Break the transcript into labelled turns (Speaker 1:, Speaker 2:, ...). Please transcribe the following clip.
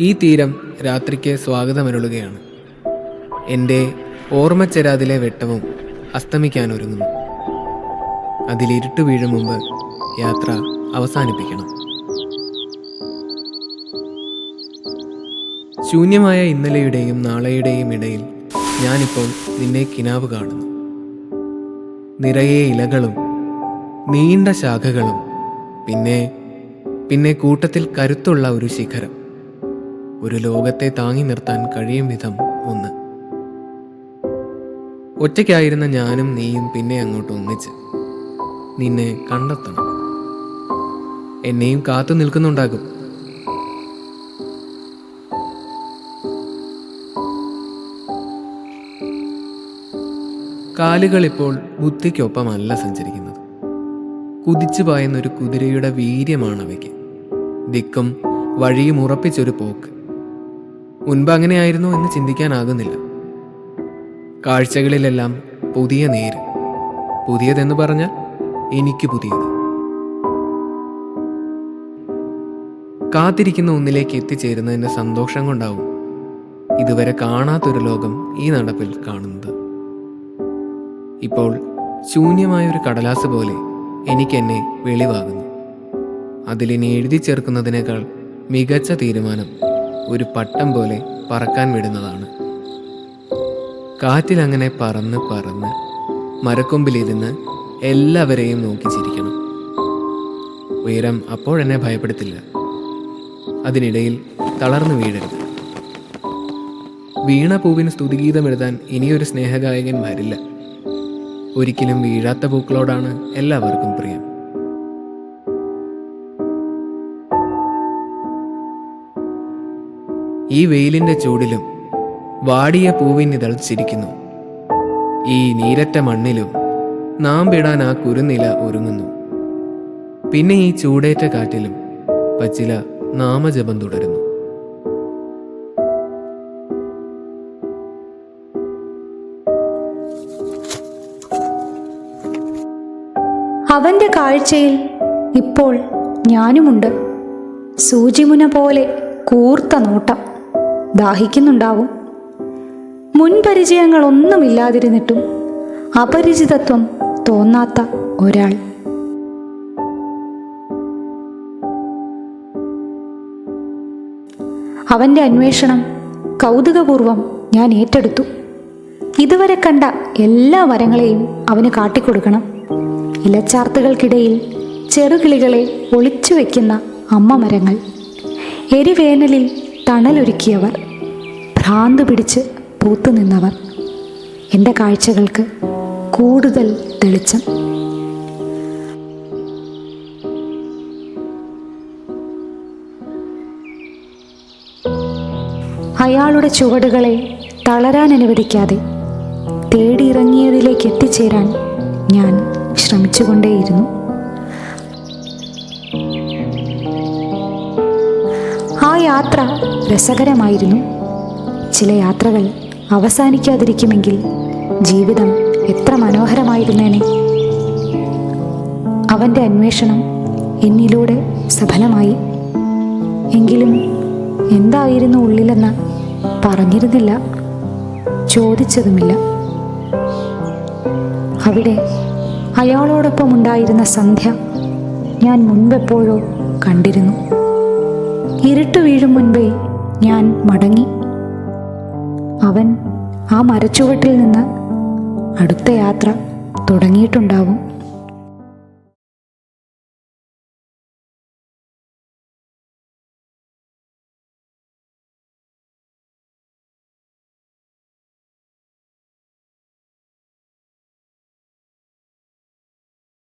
Speaker 1: ഈ തീരം രാത്രിക്ക് സ്വാഗതമരുളുകയാണ്. എന്റെ ഓർമ്മച്ചെരാതിലെ വെട്ടവും അസ്തമിക്കാനൊരുങ്ങുന്നു. അതിലിരുട്ട് വീഴും മുമ്പ് യാത്ര അവസാനിപ്പിക്കണം. ശൂന്യമായ ഇന്നലെയുടെയും നാളെയുടെയും ഇടയിൽ ഞാനിപ്പോൾ നിന്നെ കിനാവ് കാണുന്നു. നിറയെ ഇലകളും നീണ്ട ശാഖകളും പിന്നെ പിന്നെ കൂട്ടത്തിൽ കരുത്തുള്ള ഒരു ശിഖരം. ഒരു ലോകത്തെ താങ്ങി നിർത്താൻ കഴിയും വിധം ഒന്ന്. ഒറ്റയ്ക്കായിരുന്ന ഞാനും നീയും പിന്നെ അങ്ങോട്ട് ഒന്നിച്ച് നിന്നെ കണ്ടെത്തണം. എന്നെയും കാത്തു നിൽക്കുന്നുണ്ടാകും. കാലുകൾ ഇപ്പോൾ ബുദ്ധിക്കൊപ്പമല്ല സഞ്ചരിക്കുന്നത്. കുതിച്ചു പായുന്ന ഒരു കുതിരയുടെ വീര്യമാണ് അവയ്ക്ക് ദിക്കും വഴിയും ഉറപ്പിച്ചൊരു പോക്ക്. മുൻപ് അങ്ങനെയായിരുന്നു എന്ന് ചിന്തിക്കാനാകുന്നില്ല. കാഴ്ചകളിലെല്ലാം പുതിയ നേര്. പുതിയതെന്ന് പറഞ്ഞാൽ എനിക്ക് പുതിയത്. കാത്തിരിക്കുന്ന ഒന്നിലേക്ക് എത്തിച്ചേരുന്നതിന്റെ സന്തോഷം കൊണ്ടാവും ഇതുവരെ കാണാത്തൊരു ലോകം ഈ നടപ്പിൽ കാണുന്നത്. ഇപ്പോൾ ശൂന്യമായ ഒരു കടലാസ് പോലെ എനിക്കെന്നെ വെളിവാകുന്നു. അതിലിനി എഴുതി ചേർക്കുന്നതിനേക്കാൾ മികച്ച തീരുമാനം ഒരു പട്ടം പോലെ പറക്കാൻ വിടുന്നതാണ്. കാറ്റിലങ്ങനെ പറന്ന് പറന്ന് മരക്കൊമ്പിലിരുന്ന് എല്ലാവരെയും നോക്കി ചിരിക്കണം. ഉയരം അപ്പോഴെന്നെ ഭയപ്പെടുത്തില്ല. അതിനിടയിൽ തളർന്നു വീഴരുത്. വീണ പൂവിന് സ്തുതിഗീതം എഴുതാൻ ഇനിയൊരു സ്നേഹഗായകൻ വരില്ല. ഒരിക്കലും വീഴാത്ത പൂക്കളോടാണ് എല്ലാവർക്കും പ്രിയം. ഈ വെയിലിന്റെ ചൂടിലും വാടിയ പൂവിനിതൾ ചിരിക്കുന്നു. ഈ നീരറ്റ മണ്ണിലും നാം വിടാൻ ആ കുരുനില ഒരുങ്ങുന്നു. പിന്നെ ഈ ചൂടേറ്റ കാറ്റിലും പച്ചില നാമജപം തുടരുന്നു.
Speaker 2: അവന്റെ കാഴ്ചയിൽ ഇപ്പോൾ ഞാനുമുണ്ട്. സൂചിമുന പോലെ കൂർത്ത നോട്ടം. ദാഹിക്കുന്നുണ്ടാവും. മുൻപരിചയങ്ങളൊന്നുമില്ലാതിരുന്നിട്ടും അപരിചിതത്വം തോന്നാത്ത ഒരാൾ. അവന്റെ അന്വേഷണം കൗതുകപൂർവം ഞാൻ ഏറ്റെടുത്തു. ഇതുവരെ കണ്ട എല്ലാ വരങ്ങളെയും അവന് കാട്ടിക്കൊടുക്കണം. ഇലച്ചാർത്തുകൾക്കിടയിൽ ചെറുകിളികളെ ഒളിച്ചു വയ്ക്കുന്ന അമ്മ മരങ്ങൾ എരിവേനലിൽ തണലൊരുക്കിയവർ ഭ്രാന്ത് പിടിച്ച് പൂത്തു നിന്നവർ. എന്റെ കാഴ്ചകൾക്ക് കൂടുതൽ തെളിച്ചം. അയാളുടെ ചുവടുകളെ തളരാൻ അനുവദിക്കാതെ തേടിയിറങ്ങിയതിലേക്ക് എത്തിച്ചേരാൻ ഞാൻ ശ്രമിച്ചുകൊണ്ടേയിരുന്നു. യാത്ര രസകരമായിരുന്നു. ചില യാത്രകൾ അവസാനിക്കാതിരിക്കുമെങ്കിൽ ജീവിതം എത്ര മനോഹരമായിരുന്നേനെ. അവന്റെ അന്വേഷണം എന്നിലൂടെ സഫലമായി. എങ്കിലും എന്തായിരുന്നു ഉള്ളിലെന്ന് പറഞ്ഞിരുന്നില്ല ചോദിച്ചതുമില്ല. അവിടെ അയാളോടൊപ്പം ഉണ്ടായിരുന്ന സന്ധ്യ ഞാൻ മുൻപെപ്പോഴോ കണ്ടിരുന്നു. ഇരുട്ട് വീഴും മുൻപേ ഞാൻ മടങ്ങി. അവൻ ആ മരച്ചുവട്ടിൽ നിന്ന് അടുത്ത യാത്ര തുടങ്ങിയിട്ടുണ്ടാവും.